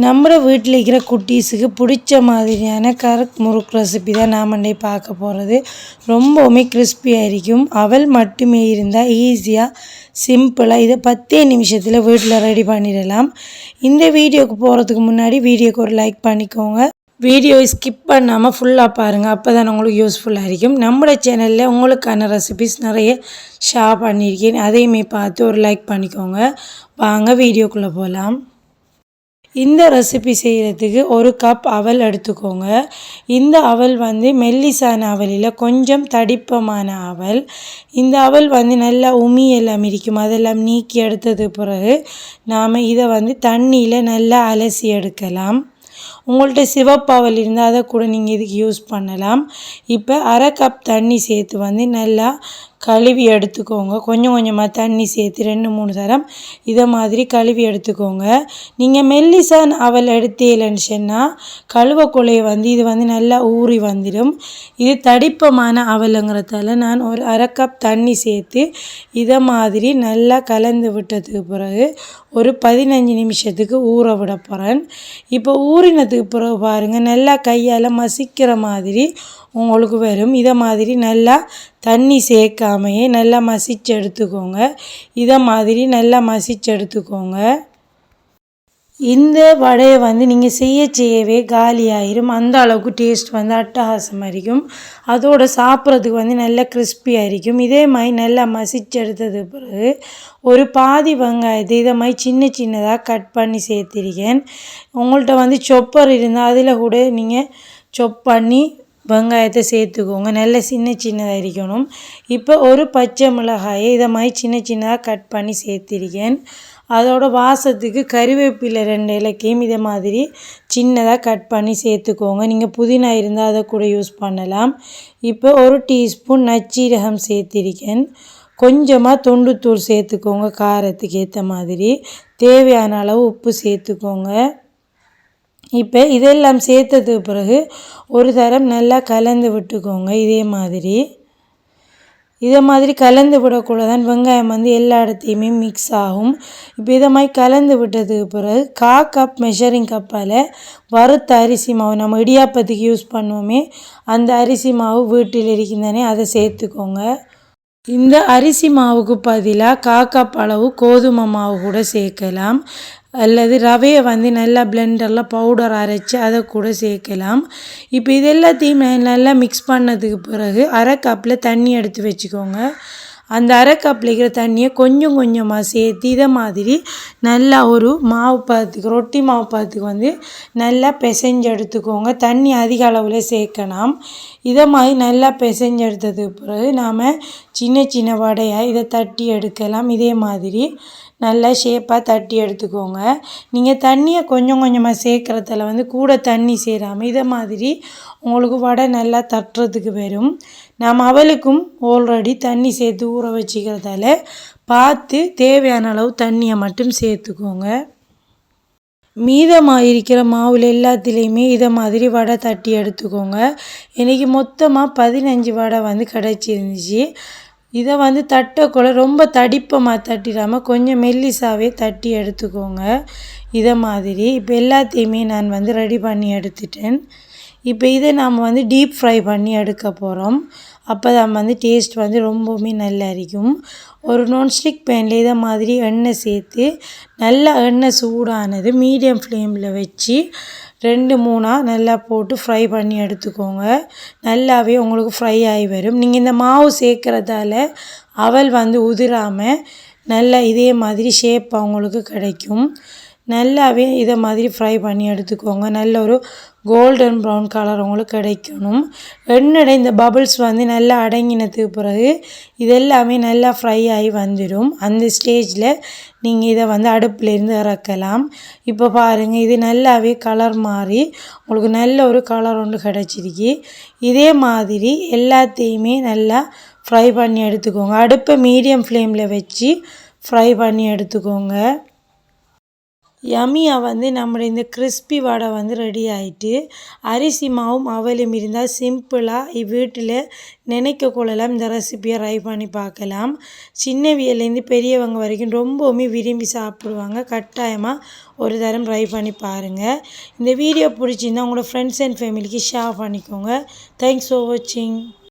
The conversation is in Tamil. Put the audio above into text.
நம்ம வீட்டில் இருக்கிற குட்டீஸுக்கு பிடிச்ச மாதிரியான கரக் முறுக்கு ரெசிபி தான் நாம் இன்னைக்கு பார்க்க போகிறது ரொம்பவுமே கிறிஸ்பியாக இருக்கும். அவள் மட்டுமே இருந்தால் ஈஸியாக சிம்பிளாக இதை பத்தே நிமிஷத்தில் வீட்டில் ரெடி பண்ணிடலாம். இந்த வீடியோக்கு போகிறதுக்கு முன்னாடி வீடியோக்கு ஒரு லைக் பண்ணிக்கோங்க. வீடியோ ஸ்கிப் பண்ணாமல் ஃபுல்லாக பாருங்கள் அப்போ தான் உங்களுக்கு யூஸ்ஃபுல்லாக இருக்கும். நம்மளோட சேனலில் உங்களுக்கான ரெசிபிஸ் நிறைய ஷேர் பண்ணியிருக்கேன். அதையுமே பார்த்து ஒரு லைக் பண்ணிக்கோங்க. வாங்க வீடியோக்குள்ளே போகலாம் இந்த ரெசிபி செய்கிறதுக்கு ஒரு கப் அவல் எடுத்துக்கோங்க. இந்த அவல் வந்து மெல்லிசான அவலில் கொஞ்சம் தடிப்பமான அவல். இந்த அவல் வந்து நல்லா உமி எல்லாம் இருக்கும் அதெல்லாம் நீக்கி எடுத்தது பிறகு நாம் இதை வந்து தண்ணியில் நல்லா அலசி எடுக்கலாம். உங்கள்கிட்ட சிவப்பாவல் இருந்தால் அதை கூட நீங்கள் இதுக்கு யூஸ் பண்ணலாம். இப்போ அரை கப் தண்ணி சேர்த்து வந்து நல்லா கழுவி எடுத்துக்கோங்க. கொஞ்சம் கொஞ்சமாக தண்ணி சேர்த்து ரெண்டு மூணு தரம் இதை மாதிரி கழுவி எடுத்துக்கோங்க. நீங்கள் மெல்லிசான் அவல் எடுத்தீங்கன்னு சொன்னால் கழுவக்குள்ளையை வந்து இது வந்து நல்லா ஊறி வந்துடும். இது தடிப்பமான அவலுங்கிறதால நான் ஒரு அரை கப் தண்ணி சேர்த்து இதை மாதிரி நல்லா கலந்து விட்டதுக்கு பிறகு ஒரு பதினஞ்சு நிமிஷத்துக்கு ஊற விட போகிறேன் இப்போ ஊறினதுக்கு பிறகு பாருங்கள் நல்லா கையால் மசிக்கிற மாதிரி உங்களுக்கு வரும். இதை மாதிரி நல்லா தண்ணி சேர்க்காமையே நல்லா மசிச்சு எடுத்துக்கோங்க இதை மாதிரி நல்லா மசிச்சு எடுத்துக்கோங்க இந்த வடையை வந்து நீங்கள் செய்ய செய்யவே காலியாயிரும். அந்த அளவுக்கு டேஸ்ட் வந்து அட்டகாசமாக இருக்கும் அதோட சாப்பிட்றதுக்கு வந்து நல்லா கிறிஸ்பியாக இருக்கும் இதே மாதிரி நல்லா மசிச்சு எடுத்தது பிறகு ஒரு பாதி வெங்காயத்தை இதை மாதிரி சின்ன சின்னதாக கட் பண்ணி சேர்த்திருக்கேன். உங்கள்கிட்ட வந்து சொப்பர் இருந்தால் அதில் கூட நீங்கள் சொப் பண்ணி வெங்காயத்தை சேர்த்துக்கோங்க. நல்ல சின்ன சின்னதாக இருக்கணும் இப்போ ஒரு பச்சை மிளகாயை இதை மாதிரி சின்ன சின்னதாக கட் பண்ணி சேர்த்திருக்கேன். அதோட வாசத்துக்கு கறிவேப்பிலை ரெண்டு இலக்கையும் இதை மாதிரி சின்னதாக கட் பண்ணி சேர்த்துக்கோங்க. நீங்கள் புதினா இருந்தால் அதை கூட யூஸ் பண்ணலாம். இப்போ ஒரு டீஸ்பூன் நச்சீரகம் சேர்த்திருக்கேன். கொஞ்சமாக தொண்டுத்தூள் சேர்த்துக்கோங்க காரத்துக்கு ஏற்ற மாதிரி. தேவையான அளவு உப்பு சேர்த்துக்கோங்க. இப்போ இதெல்லாம் சேர்த்ததுக்கு பிறகு ஒரு தரம் நல்லா கலந்து விட்டுக்கோங்க இதே மாதிரி. இதை மாதிரி கலந்து விடக்கூட தான் வெங்காயம் வந்து எல்லா இடத்தையுமே மிக்ஸ் ஆகும். இப்போ இதை மாதிரி கலந்து விட்டதுக்கு பிறகு கா கப் மெஷரிங் கப்பால் வறுத்த அரிசி மாவு நம்ம இடியாப்பத்துக்கு யூஸ் பண்ணுவோமே அந்த அரிசி மாவு வீட்டில் இருக்கின்றனே அதை சேர்த்துக்கோங்க. இந்த அரிசி மாவுக்கு பதிலாக காக்கா பழவு கோதுமை மாவு கூட சேர்க்கலாம். அல்லது ரவையை வந்து நல்லா பிளெண்டரில் பவுடர் அரைச்சி அதை கூட சேர்க்கலாம். இப்போ இது எல்லாத்தையும் நல்லா மிக்ஸ் பண்ணதுக்கு பிறகு அரை கப்பில் தண்ணி எடுத்து வச்சுக்கோங்க. அந்த அரை கப்பிலிக்கிற தண்ணியை கொஞ்சம் கொஞ்சமாக சேர்த்து இதை மாதிரி நல்லா ஒரு மாவு பதத்துக்கு ரொட்டி மாவு பதத்துக்கு வந்து நல்லா பிசைஞ்சு எடுத்துக்கோங்க. தண்ணி அதிக அளவில் சேர்க்கணும் இதை மாதிரி நல்லா பிசைஞ்சு எடுத்ததுக்கு பிறகு நாம் சின்ன சின்ன வடையாக இதை தட்டி எடுக்கலாம். இதே மாதிரி நல்லா ஷேப்பாக தட்டி எடுத்துக்கோங்க. நீங்கள் தண்ணியை கொஞ்சம் கொஞ்சமாக சேர்க்குறதில் வந்து கூட தண்ணி சேராமல் இதை மாதிரி உங்களுக்கு வடை நல்லா தட்டுறதுக்கு வரும். நாம் அவளுக்கும் ஆல்ரெடி தண்ணி சேர்த்து ஊற வச்சுக்கிறதால பார்த்து தேவையான அளவு தண்ணியை மட்டும் சேர்த்துக்கோங்க. மீதமாக இருக்கிற மாவில் எல்லாத்துலேயுமே இதை மாதிரி வடை தட்டி எடுத்துக்கோங்க. இன்றைக்கி மொத்தமாக பதினஞ்சு வடை வந்து கிடச்சிருந்துச்சு. இதை வந்து தட்டக்குள்ள ரொம்ப தடிப்பமாக தட்டிடாமல் கொஞ்சம் மெல்லிசாவே தட்டி எடுத்துக்கோங்க. இதை மாதிரி இப்போ எல்லாத்தையுமே நான் வந்து ரெடி பண்ணி எடுத்துட்டேன். இப்போ இதை நாம் வந்து டீப் ஃப்ரை பண்ணி எடுக்க போகிறோம் அப்போ தான் வந்து டேஸ்ட் வந்து ரொம்பவுமே நல்லா இருக்கும் ஒரு நான்ஸ்டிக் பேனில் இதை மாதிரி எண்ணெய் சேர்த்து நல்லா எண்ணெய் சூடானது மீடியம் ஃப்ளேமில் வச்சு ரெண்டு மூணாக நல்லா போட்டு ஃப்ரை பண்ணி எடுத்துக்கோங்க. நல்லாவே உங்களுக்கு ஃப்ரை ஆகி வரும். நீங்கள் இந்த மாவு சேர்க்குறதால அவல் வந்து உதிராமல் நல்லா இதே மாதிரி ஷேப் அவங்களுக்கு கிடைக்கும். நல்லாவே இதை மாதிரி ஃப்ரை பண்ணி எடுத்துக்கோங்க. நல்ல ஒரு கோல்டன் ப்ரௌன் கலர் உங்களுக்கு கிடைக்கணும். எண்ணெய் இந்த பபுள்ஸ் வந்து நல்லா அடங்கினதுக்கு பிறகு இதெல்லாமே நல்லா ஃப்ரை ஆகி வந்துடும் அந்த ஸ்டேஜில் நீங்கள் இதை வந்து அடுப்புலேருந்து இறக்கலாம். இப்போ பாருங்கள் இது நல்லாவே கலர் மாறி உங்களுக்கு நல்ல ஒரு கலர் ஒன்று கிடச்சிருக்கு. இதே மாதிரி எல்லாத்தையுமே நல்லா ஃப்ரை பண்ணி எடுத்துக்கோங்க. அடுப்பை மீடியம் ஃப்ளேமில் வச்சு ஃப்ரை பண்ணி எடுத்துக்கோங்க. யம்மியாக வந்து நம்முடைய இந்த கிறிஸ்பி வடை வந்து ரெடி ஆகிட்டு அரிசி மாவும் அவலும் இருந்தால் சிம்பிளாக வீட்டில் நினைக்க கொள்ளலாம். இந்த ரெசிபியை ட்ரை பண்ணி பார்க்கலாம். சின்ன சின்னவியலேருந்து பெரியவங்க வரைக்கும் ரொம்பவுமே விரும்பி சாப்பிடுவாங்க. கட்டாயமாக ஒரு தரம் ட்ரை பண்ணி பாருங்கள் இந்த வீடியோ பிடிச்சிருந்தா உங்களோட ஃப்ரெண்ட்ஸ் அண்ட் ஃபேமிலிக்கு ஷேர் பண்ணிக்கோங்க. தேங்க்ஸ் ஃபார் வாட்சிங்